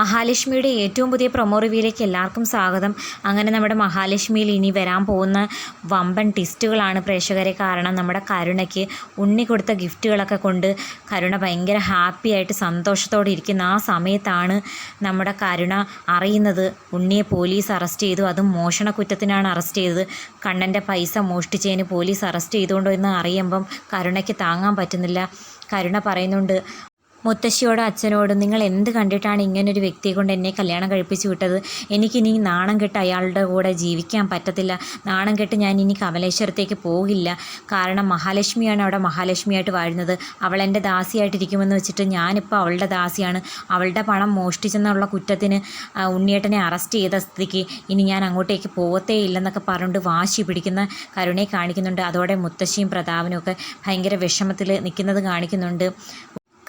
മഹാലക്ഷ്മിയുടെ ഏറ്റവും പുതിയ പ്രൊമോ റിവ്യൂയിലേക്ക് എല്ലാവർക്കും സ്വാഗതം. അങ്ങനെ നമ്മുടെ മഹാലക്ഷ്മിയിൽ ഇനി വരാൻ പോകുന്ന വമ്പൻ ടിസ്റ്റുകളാണ് പ്രേക്ഷകരെ കാരണം നമ്മുടെ കരുണയ്ക്ക് ഉണ്ണി കൊടുത്ത ഗിഫ്റ്റുകളൊക്കെ കൊണ്ട് കരുണ ഭയങ്കര ഹാപ്പി ആയിട്ട് സന്തോഷത്തോടെ ഇരിക്കുന്ന ആ സമയത്താണ് നമ്മുടെ കരുണ അറിയുന്നത്. ഉണ്ണിയെ പോലീസ് അറസ്റ്റ് ചെയ്തു. അതും മോഷണ കുറ്റത്തിനാണ് അറസ്റ്റ് ചെയ്തത്. കണ്ണന്റെ പൈസ മോഷ്ടിച്ചതിന് പോലീസ് അറസ്റ്റ് ചെയ്തുകൊണ്ടോ എന്ന് അറിയുമ്പം കരുണയ്ക്ക് താങ്ങാൻ പറ്റുന്നില്ല. കരുണ പറയുന്നുണ്ട് മുത്തശ്ശിയോടും അച്ഛനോടും നിങ്ങൾ എന്ത് കണ്ടിട്ടാണ് ഇങ്ങനൊരു വ്യക്തിയെ കൊണ്ട് എന്നെ കല്യാണം കഴിപ്പിച്ച് വിട്ടത്? എനിക്കിനി നാണം കെട്ട് അയാളുടെ കൂടെ ജീവിക്കാൻ പറ്റത്തില്ല. നാണം കെട്ട് ഞാൻ ഇനി കമലേശ്വരത്തേക്ക് പോകില്ല. കാരണം മഹാലക്ഷ്മിയാണ് അവിടെ മഹാലക്ഷ്മിയായിട്ട് വാഴുന്നത്. അവൾ എന്റെ ദാസിയായിട്ടിരിക്കുമെന്ന് വെച്ചിട്ട് ഞാനിപ്പോൾ അവളുടെ ദാസിയാണ്. അവളുടെ പണം മോഷ്ടിച്ചെന്നുള്ള കുറ്റത്തിന് ഉണ്ണിയേട്ടനെ അറസ്റ്റ് ചെയ്ത സ്ഥിതിക്ക് ഇനി ഞാൻ അങ്ങോട്ടേക്ക് പോകത്തേ ഇല്ലെന്നൊക്കെ പറഞ്ഞുകൊണ്ട് വാശി പിടിക്കുന്ന കരുണയെ കാണിക്കുന്നുണ്ട്. അതോടെ മുത്തശ്ശിയും പ്രതാപനും ഒക്കെ ഭയങ്കര വിഷമത്തിൽ നിൽക്കുന്നത് കാണിക്കുന്നുണ്ട്.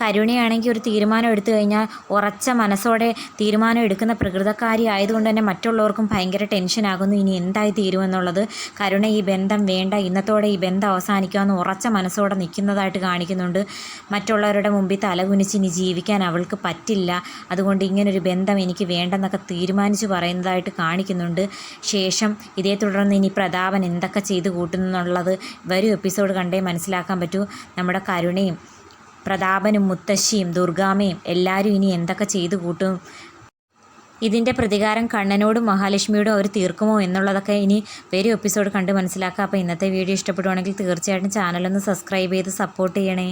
കരുണയാണെങ്കിൽ ഒരു തീരുമാനം എടുത്തു കഴിഞ്ഞാൽ ഉറച്ച മനസ്സോടെ തീരുമാനം എടുക്കുന്ന പ്രകൃതക്കാരി ആയതുകൊണ്ട് തന്നെ മറ്റുള്ളവർക്കും ഭയങ്കര ടെൻഷനാകുന്നു ഇനി എന്തായി തീരുമെന്നുള്ളത് കരുണ ഈ ബന്ധം വേണ്ട ഇന്നത്തോടെ ഈ ബന്ധം അവസാനിക്കാമെന്ന് ഉറച്ച മനസ്സോടെ നിൽക്കുന്നതായിട്ട് കാണിക്കുന്നുണ്ട്. മറ്റുള്ളവരുടെ മുമ്പിൽ തലകുനിച്ച് ഇനി ജീവിക്കാൻ അവൾക്ക് പറ്റില്ല. അതുകൊണ്ട് ഇങ്ങനൊരു ബന്ധം എനിക്ക് വേണ്ടെന്നൊക്കെ തീരുമാനിച്ചു പറയുന്നതായിട്ട് കാണിക്കുന്നുണ്ട്. ശേഷം ഇതേ തുടർന്ന് ഇനി പ്രതാപൻ എന്തൊക്കെ ചെയ്ത് കൂട്ടുന്നുള്ളത് വരും എപ്പിസോഡ് കണ്ടേ മനസ്സിലാക്കാൻ പറ്റൂ. നമ്മുടെ കരുണയും പ്രതാപനും മുത്തശ്ശിയും ദുർഗാമയും എല്ലാവരും ഇനി എന്തൊക്കെ ചെയ്തു കൂട്ടും? ഇതിന്റെ പ്രതികാരം കണ്ണനോടും മഹാലക്ഷ്മിയോടും അവർ തീർക്കുമോ എന്നുള്ളതൊക്കെ ഇനി വേറെ എപ്പിസോഡ് കണ്ട് മനസ്സിലാക്കാം. അപ്പോൾ ഇന്നത്തെ വീഡിയോ ഇഷ്ടപ്പെടുവാണെങ്കിൽ തീർച്ചയായിട്ടും ചാനലൊന്ന് സബ്സ്ക്രൈബ് ചെയ്ത് സപ്പോർട്ട് ചെയ്യണേ.